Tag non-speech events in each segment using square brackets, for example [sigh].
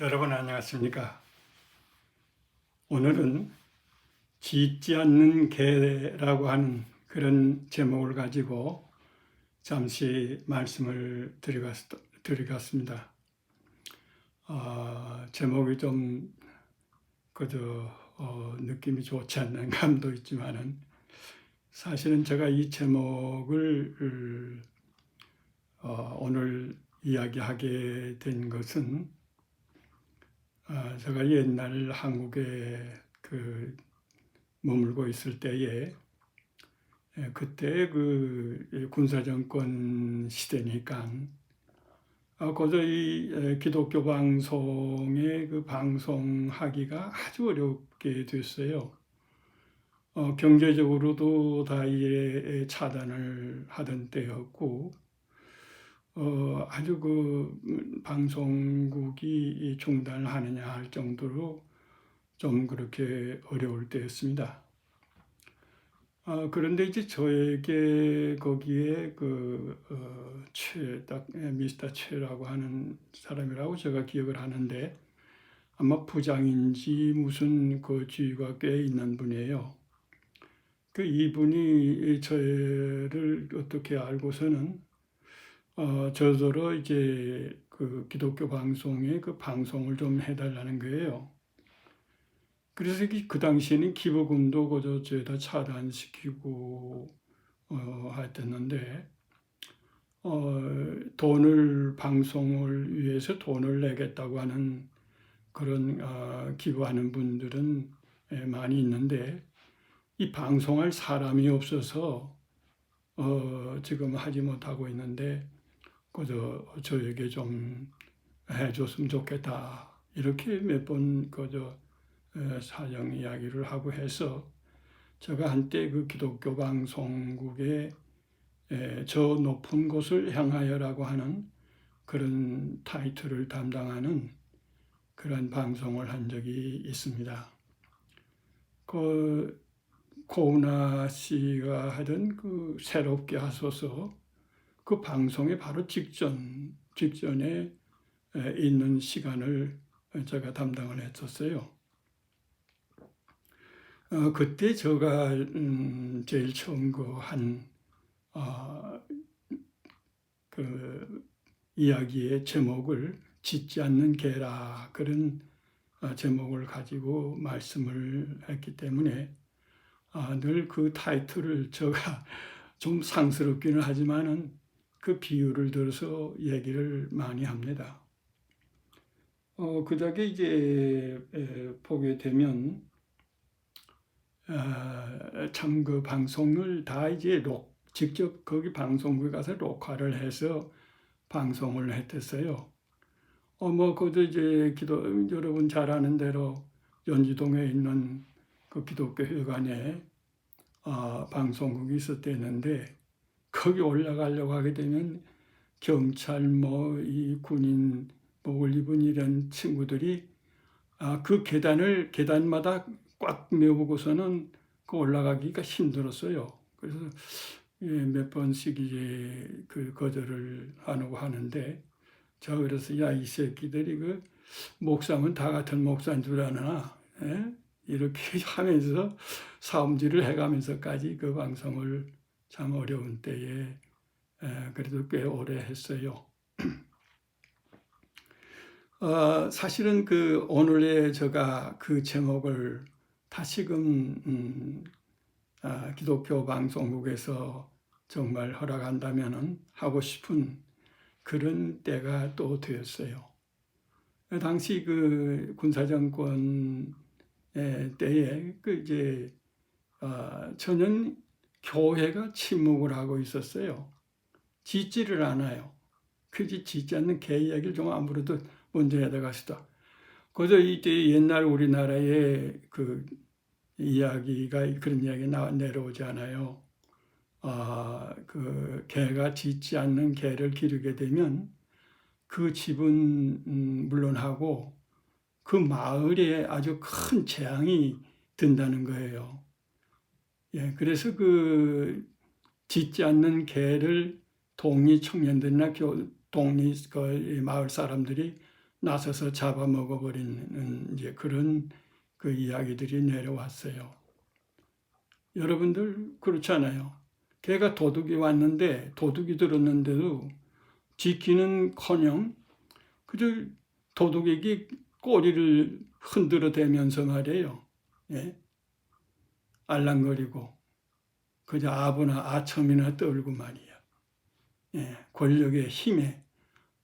여러분 안녕하십니까? 오늘은 짓지 않는 개라고 하는 그런 제목을 가지고 잠시 말씀을 드리겠, 드리겠습니다. 아, 제목이 좀 그저 어, 느낌이 좋지 않는 [laughs] 감도 있지만은 사실은 제가 이 제목을 어, 오늘 이야기하게 된 것은 아, 제가 옛날 한국에 그 머물고 있을 때에 예, 그때 그 군사정권 시대니까 아, 거저 이 에, 기독교 방송의 그 방송하기가 아주 어렵게 됐어요. 어, 경제적으로도 다 이에 차단을 하던 때였고 어, 아주 그 음, 방송국이 중단을 하느냐 할 정도로 좀 그렇게 어려울 때였습니다. 아, 그런데 이제 저에게 거기에 그, 어, 최, 딱, 예, 미스터 최라고 하는 사람이라고 제가 기억을 하는데 아마 부장인지 무슨 그 지위가 꽤 있는 분이에요. 그 이분이 저를 어떻게 알고서는 어, 저더러 이제 그 기독교 방송에 그 방송을 좀 해달라는 거예요. 그래서 그- 그 당시에는 기부금도 그저 죄다 차단시키고 어, 했었는데 어, 돈을 방송을 위해서 돈을 내겠다고 하는 그런 어, 기부하는 분들은 예, 많이 있는데 이 방송할 사람이 없어서 어, 지금 하지 못하고 있는데 그저 저에게 좀 해줬으면 좋겠다 이렇게 몇 번 그저 에, 사정 이야기를 하고 해서 제가 한때 그 기독교 방송국의 에, 저 높은 곳을 향하여라고 하는 그런 타이틀을 담당하는 그런 방송을 한 적이 있습니다. 그 고은아 씨가 하던 그 새롭게 하소서 그 방송에 바로 직전 직전에 에, 있는 시간을 제가 담당을 했었어요. 어, 그때 제가 음, 제일 처음 그한 어, 그 이야기의 제목을 짓지 않는 개라 그런 어, 제목을 가지고 말씀을 했기 때문에 아, 늘 그 타이틀을 제가 [laughs] 좀 상스럽기는 하지만은 그 비유를 들어서 얘기를 많이 합니다. 어, 그 덕에 이제 에, 보게 되면 아, 참그 방송을 다 이제 록, 직접 거기 방송국에 가서 녹화를 해서 방송을 했댔어요. 어, 뭐, 그도 이제 기도, 여러분 잘 아는 대로 연지동에 있는 그 기독교 회관에 아, 방송국이 있었대는데 거기 올라가려고 하게 되면 경찰 뭐 이 군인 목을 입은 이런 친구들이 아, 그 계단을 계단마다 꽉 메우고서는 그 올라가기가 힘들었어요. 그래서 예, 몇 번씩 이제 그 거절을 하고 하는데 제가 그래서 야 이 새끼들이 그 목사면 다 같은 목사인 줄 아나 예? 이렇게 [laughs] 하면서 사움질을 해가면서까지 그 방송을 참 어려운 때에 에, 그래도 꽤 오래 했어요. [clears throat] 어, 사실은 그 오늘의 제가 그 제목을 다시금 음, 아, 기독교 방송국에서 정말 허락한다면 하고 싶은 그런 때가 또 되었어요. 당시 그 군사정권 때에 그 이제 어, 저는 교회가 침묵을 하고 있었어요. 짓지를 않아요. 그지 짓지 않는 개 이야기를 좀 아무래도 먼저 해다 가시다. 그저 이때 옛날 우리나라의 그 이야기가 그런 이야기 나 내려오지 않아요. 아, 그 개가 짖지 않는 개를 기르게 되면 그 집은 음, 물론하고 그 마을에 아주 큰 재앙이 든다는 거예요. 예, 그래서 그 짖지 않는 개를 동리 청년들이나 교, 동리 그 마을 사람들이 나서서 잡아먹어 버리는 이제 그런 그 이야기들이 내려왔어요. 여러분들 그렇잖아요. 걔가 도둑이 왔는데 도둑이 들었는데도 지키는커녕 그저 도둑에게 꼬리를 흔들어 대면서 말이에요. 예? 알랑거리고 그저 아부나 아첨이나 떨고 말이야. 예, 권력의 힘에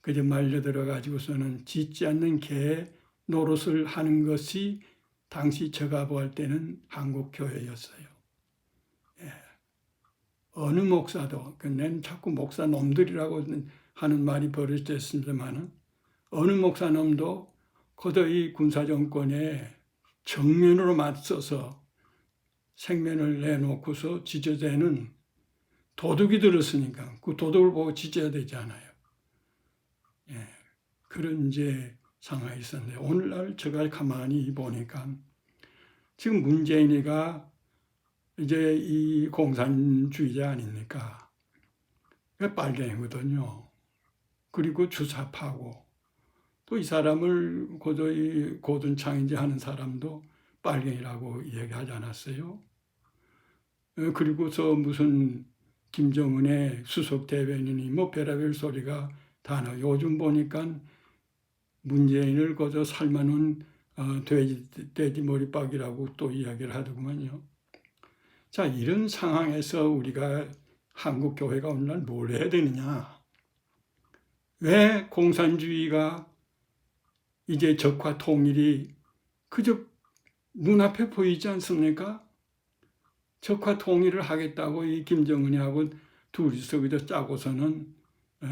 그저 말려들어 가지고서는 짖지 않는 개 노릇을 하는 것이 당시 제가 볼 때는 한국 교회였어요. 예. 어느 목사도 그는 자꾸 목사 놈들이라고 하는 말이 버릇됐습니다만은 어느 목사 놈도 거의 군사 정권에 정면으로 맞서서 생면을 내놓고서 지저대는 도둑이 들었으니까 그 도둑을 보고 지져야 되지 않아요. 예, 그런 이제 상황이 있었는데 오늘날 제가 가만히 보니까 지금 문재인이가 이제 이 공산주의자 아닙니까? 그 빨갱이거든요. 그리고 주사파고 또 이 사람을 고도이 고든창인지 하는 사람도 빨갱이라고 얘기하지 않았어요. 어, 그리고서 무슨 김정은의 수석 대변인이 뭐 별의별 소리가 다 나. 요즘 보니까 문재인을 거저 삶아놓은 어, 돼지, 돼지 머리박이라고 또 이야기를 하더구만요. 자, 이런 상황에서 우리가 한국 교회가 오늘날 뭘 해야 되느냐? 왜 공산주의가 이제 적화 통일이 그저 눈앞에 보이지 않습니까? 적화 통일을 하겠다고 이 김정은이 하고 둘이서 그저 짜고서는 에?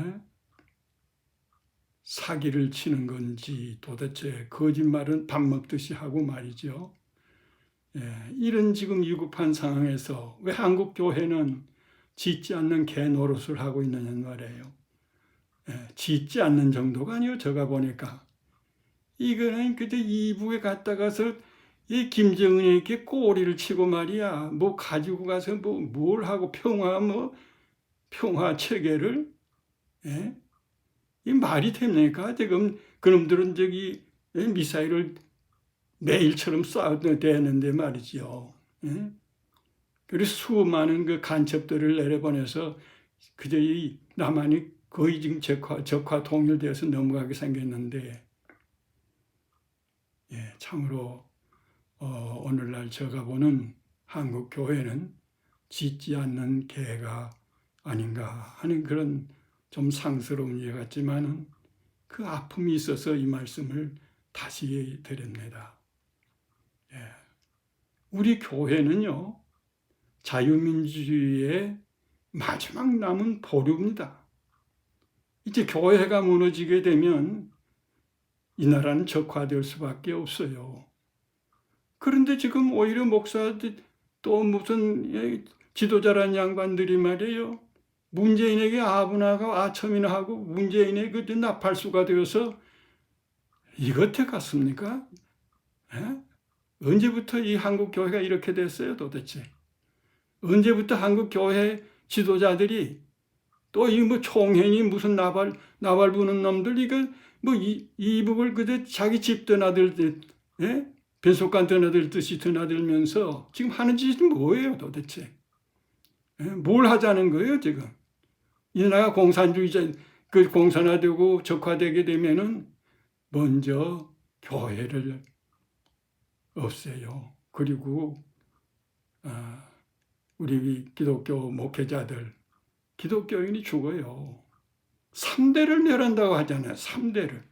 사기를 치는 건지 도대체 거짓말은 밥 먹듯이 하고 말이죠. 예, 이런 지금 위급한 상황에서 왜 한국 교회는 짓지 않는 개 노릇을 하고 있느냐 말이에요. 예, 짓지 않는 정도가 아니요. 제가 보니까 이거는 그저 이북에 갔다가서 이 김정은에게 꼬리를 치고 말이야. 뭐 가지고 가서 뭐 뭘 하고 평화 뭐 평화 체계를 예? 이 말이 됩니까? 지금 그놈들은 저기 미사일을 매일처럼 쏴대는데 말이죠. 예? 그리고 수많은 그 간첩들을 내려보내서 그저 이 남한이 거의 지금 적화, 적화 통일되어서 넘어가게 생겼는데, 예, 참으로, 어, 오늘날 제가 보는 한국 교회는 짓지 않는 개가 아닌가 하는 그런 좀 상스러운 예 같지만은 그 아픔이 있어서 이 말씀을 다시 드립니다. 예. 우리 교회는요, 자유민주주의의 마지막 남은 보류입니다. 이제 교회가 무너지게 되면 이 나라는 적화될 수밖에 없어요. 그런데 지금 오히려 목사들 또 무슨 예, 지도자란 양반들이 말이에요. 문재인에게 아부나가 아첨이나 하고 문재인의 그 나팔수가 되어서 이것에 같습니까? 에? 언제부터 이 한국 교회가 이렇게 됐어요, 도대체? 언제부터 한국 교회 지도자들이 또 이 뭐 총행이 무슨 나발 나발 부는 놈들 이거 뭐 이, 이북을 그대 자기 집 드나들 예? 변속간 드나들듯이 드나들면서 지금 하는 짓이 뭐예요, 도대체? 예? 뭘 하자는 거예요, 지금? 이 나라가 공산주의자, 그 공산화되고 적화되게 되면은 먼저 교회를 없애요. 그리고 아, 우리 기독교 목회자들, 기독교인이 죽어요. 3대를 멸한다고 하잖아요. 3대를.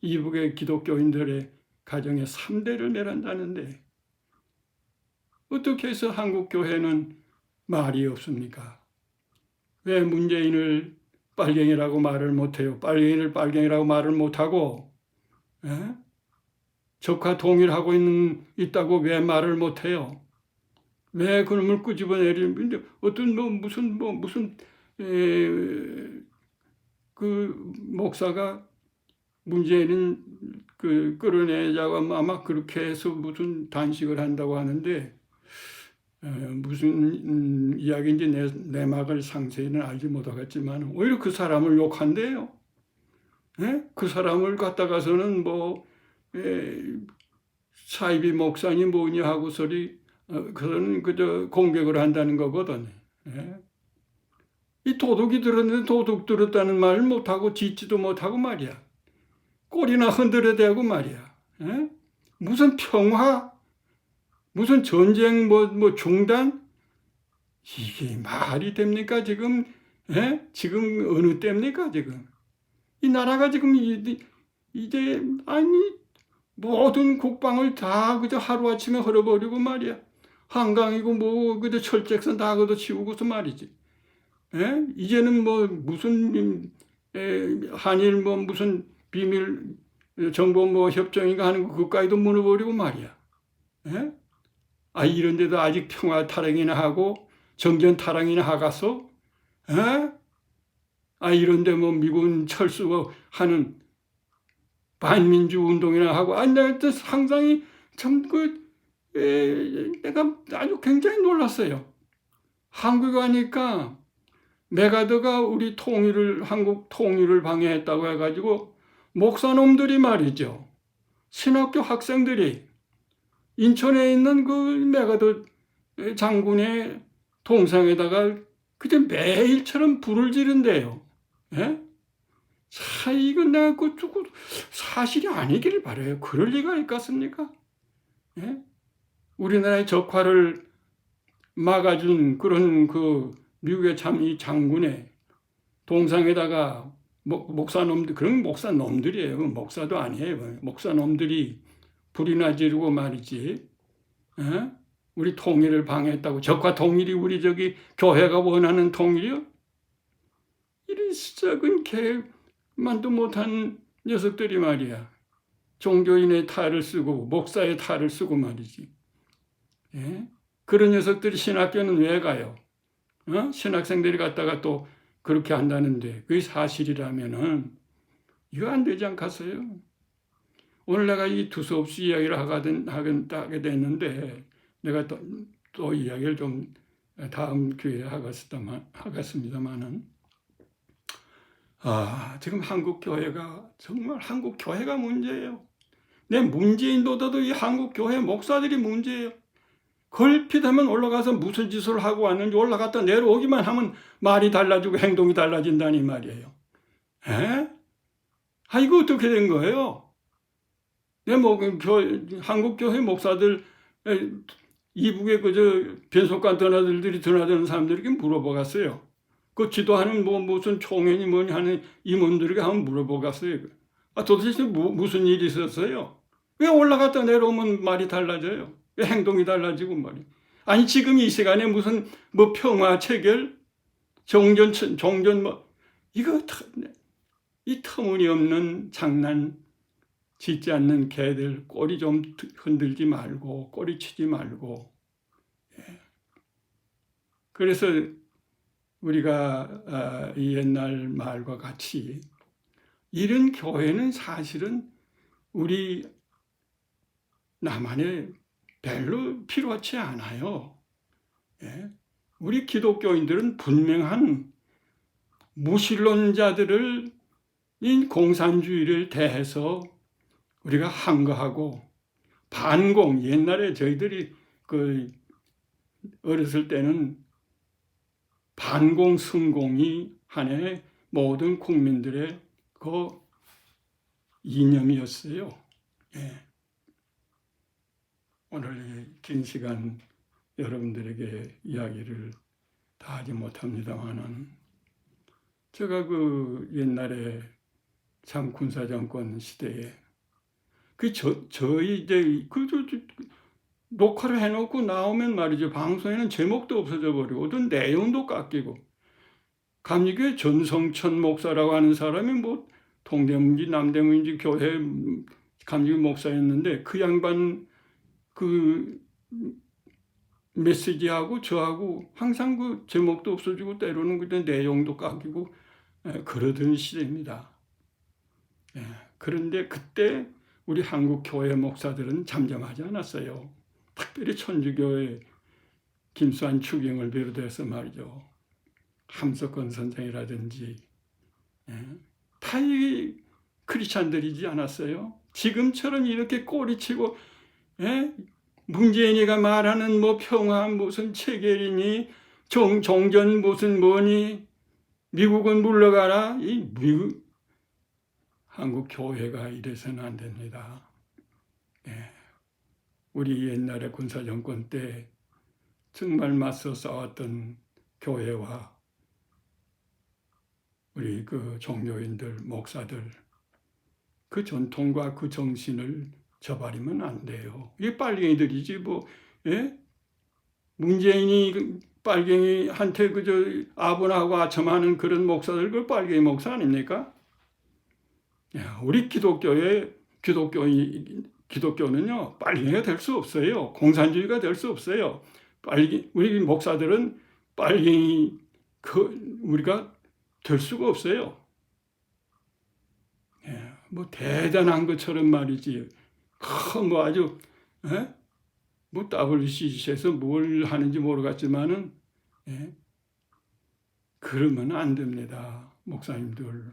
이북의 기독교인들의 가정에 3대를 멸한다는데 어떻게 해서 한국 교회는 말이 없습니까? 왜 문재인을 빨갱이라고 말을 못해요? 빨갱이를 빨갱이라고 말을 못하고 에? 적화 통일하고 있는 있다고 왜 말을 못해요? 왜 그놈을 끄집어내리는데 어떤 뭐 무슨 뭐 무슨 에, 그 목사가 문재인은 그 끌어내자고 아마 그렇게 해서 무슨 단식을 한다고 하는데 무슨 음, 이야기인지 내, 내막을 상세히는 알지 못하겠지만 오히려 그 사람을 욕한대요. 예? 그 사람을 갖다가서는 뭐 에, 사이비 목사님 뭐냐 하고 소리 어, 그런 그저 공격을 한다는 거거든. 예? 이 도둑이 들었는데 도둑 들었다는 말을 못하고 짓지도 못하고 말이야. 꼬리나 흔들어 대고 말이야. 예? 무슨 평화, 무슨 전쟁 뭐, 뭐 중단? 이게 말이 됩니까 지금? 예? 지금 어느 때입니까 지금? 이 나라가 지금 이- 이제 아니 모든 국방을 다 그저 하루아침에 헐어버리고 말이야. 한강이고 뭐 그저 철책선 다 걷어치우고서 말이지. 예? 이제는 뭐 무슨 에, 한일 뭐 무슨 비밀 정보 뭐 협정인가 하는 거 그까지도 무너버리고 말이야. 예? 아 이런데도 아직 평화 타령이나 하고 정전 타령이나 하가서 예? 아 이런데 뭐 미군 철수가 하는 반민주 운동이나 하고 아 내가 또 상당히 참그 내가 아주 굉장히 놀랐어요. 한국에 가니까 메가더가 우리 통일을 한국 통일을 방해했다고 해가지고 목사놈들이 말이죠. 신학교 학생들이 인천에 있는 그 메가더 장군의 동상에다가 그저 매일처럼 불을 지른대요. 예? 자, 이건 내가 그 조금 사실이 아니기를 바라요. 그럴 리가 있겠습니까? 예? 우리나라의 적화를 막아준 그런 그 미국의 참 이 장군의 동상에다가 목, 목사놈들 그런 목사놈들이에요. 목사도 아니에요. 목사놈들이 불이나 지르고 말이지. 예? 우리 통일을 방해했다고 적화 통일이 우리 저기 교회가 원하는 통일이요? 이런 시작은 개만도 못한 녀석들이 말이야. 종교인의 탈을 쓰고 목사의 탈을 쓰고 말이지. 예? 그런 녀석들이 신학교는 왜 가요? 어? 신학생들이 갔다가 또 그렇게 한다는데 그게 사실이라면은 이거 안 되지 않겠어요? 오늘 내가 이 두서없이 이야기를 하거든, 하게 됐는데 내가 또, 또 이야기를 좀 다음 기회에 하겠습니다만, 하겠습니다만은 아, 지금 한국 교회가 정말 한국 교회가 문제예요. 내 문재인보다도 이 한국 교회 목사들이 문제예요. 걸핏하면 올라가서 무슨 짓을 하고 왔는지 올라갔다 내려오기만 하면 말이 달라지고 행동이 달라진다니 말이에요. 에? 아, 이거 어떻게 된 거예요? 내 뭐, 교, 한국 교회 목사들, 에, 이북에 그저 변속관 드나들들이 드나드는 사람들에게 물어보갔어요. 그 지도하는 뭐 무슨 총회니 뭐니 하는 임원들에게 한번 물어보갔어요. 아, 도대체 무, 무슨 일이 있었어요? 왜 올라갔다 내려오면 말이 달라져요? 왜 행동이 달라지고 말이? 아니 지금 이 시간에 무슨 뭐 평화 체결, 종전 종전 뭐 이거 터, 이 터무니없는 장난 짓지 않는 개들 꼬리 좀 흔들지 말고 꼬리 치지 말고 예. 그래서 우리가 아, 이 옛날 말과 같이 이런 교회는 사실은 우리 나만의 별로 필요하지 않아요. 예? 우리 기독교인들은 분명한 무신론자들을 이 공산주의를 대해서 우리가 항거하고 반공 옛날에 저희들이 그 어렸을 때는 반공 승공이 한해 모든 국민들의 그 이념이었어요. 예. 오늘 이 긴 시간 여러분들에게 이야기를 다 하지 못합니다만은 제가 그 옛날에 참 군사 정권 시대에 그 저 저희 이제 그 저, 저, 녹화를 해놓고 나오면 말이죠. 방송에는 제목도 없어져 버리고 어떤 내용도 깎이고. 감리교회 전성천 목사라고 하는 사람이 뭐 동대문인지 남대문인지 교회 감리교 목사였는데 그 양반 그 메시지하고 저하고 항상 그 제목도 없어지고 때로는 그때 내용도 깎이고 에, 그러던 시대입니다. 예, 그런데 그때 우리 한국 교회 목사들은 잠잠하지 않았어요. 특별히 천주교의 김수환 추경을 비롯해서 말이죠. 함석권 선생이라든지 예, 다이 크리스찬들이지 않았어요? 지금처럼 이렇게 꼬리치고 예? 문재인이가 말하는 뭐 평화 무슨 체결이니 종, 종전 무슨 뭐니 미국은 물러가라 이 미국 한국 교회가 이래서는 안 됩니다. 예. 우리 옛날에 군사 정권 때 정말 맞서 싸웠던 교회와 우리 그 종교인들, 목사들 그 전통과 그 정신을 저버리면 안 돼요. 이게 빨갱이들이지 뭐 예? 문재인이 그 빨갱이한테 그저 아분하고 아첨하는 그런 목사들 그 빨갱이 목사 아닙니까? 야, 우리 기독교의 기독교인 기독교는요 빨갱이가 될 수 없어요. 공산주의가 될 수 없어요. 빨갱이 우리 목사들은 빨갱이 그 우리가 될 수가 없어요. 예, 뭐 대단한 것처럼 말이지. 크, 뭐 아주 예? 뭐 WCC에서 뭘 하는지 모르겠지만은 예? 그러면 안 됩니다. 목사님들.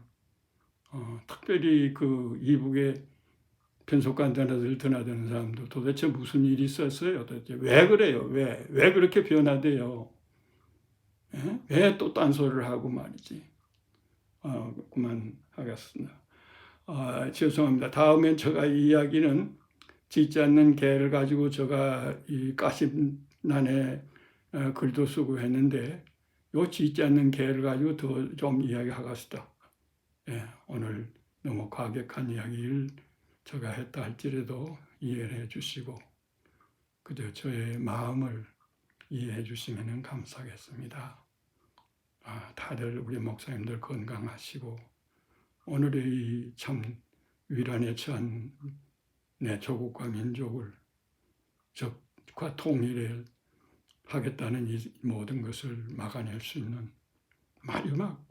어, 특별히 그 이북에 편속관 드나들 드나드는 사람도 도대체 무슨 일이 있었어요? 도대체 왜 그래요? 왜? 왜 그렇게 변화돼요? 예? 왜또 딴소리를 하고 말이지? 어, 그만 하겠습니다. 아, 죄송합니다. 다음엔 제가 이 이야기는 짓지 않는 개를 가지고 제가 이 가십난에 어, 글도 쓰고 했는데 요 짓지 않는 개를 가지고 더 좀 이야기하겠습니다. 예, 오늘 너무 과격한 이야기를 제가 했다 할지라도 이해를 해 주시고 그저 저의 마음을 이해해 주시면 감사하겠습니다. 아, 다들 우리 목사님들 건강하시고 오늘의 참 위란에 처한 내 조국과 민족을 적과 통일을 하겠다는 이 모든 것을 막아낼 수 있는 마지막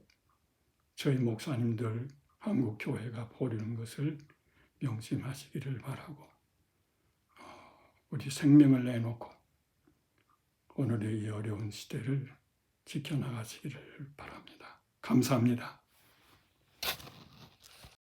저희 목사님들 한국 교회가 보리는 것을 명심하시기를 바라고 어, 우리 생명을 내놓고 오늘의 이 어려운 시대를 지켜나가시기를 바랍니다. 감사합니다.